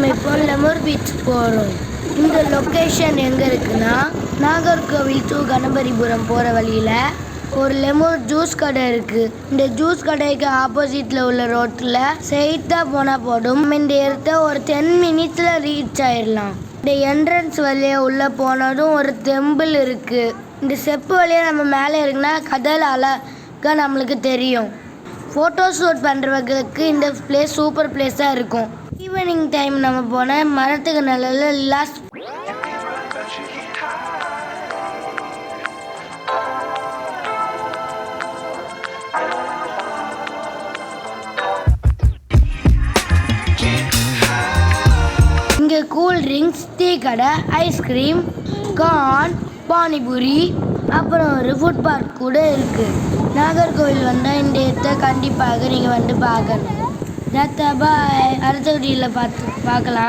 நம்ம இப்போ லெமர் பீச் போகிறோம் இந்த லொக்கேஷன் எங்கே இருக்குன்னா நாகர்கோவில் டு கணபதிபுரம் போகிற வழியில் ஒரு லெமூர் ஜூஸ் கடை இருக்குது இந்த ஜூஸ் கடைக்கு ஆப்போசிட்டில் உள்ள ரோட்டில் ஸ்ட்ரெயிட்டாக போனால் போதும். இந்த இடத்த ஒரு டென் மினிட்ஸில் ரீச் ஆயிடலாம் இந்த என்ட்ரன்ஸ் வழியாக உள்ளே போனதும் ஒரு டெம்பிள் இருக்குது இந்த செப்பு வழியாக நம்ம மேலே இருக்குன்னா கடல் அழகாக நம்மளுக்கு தெரியும். ஃபோட்டோ ஷூட் பண்ணுறவங்களுக்கு இந்த பிளேஸ் சூப்பர் பிளேஸாக இருக்கும். ஈவினிங் டைம் நம்ம போன மரத்துக்கு நல்ல லாஸ்ட் இங்கே கூல் ட்ரிங்க்ஸ் டீ கடை ஐஸ்கிரீம் கார்ன் பானிபூரி அப்புறம் ஒரு ஃபுட் பார்க் கூட இருக்குது நாகர்கோவில் வந்தால் இந்த இடத்த கண்டிப்பாக நீங்கள் வந்து பார்க்கணும். டாட்டா பாய் அடுத்த வீடியோவில் பார்த்து பார்க்கலாம்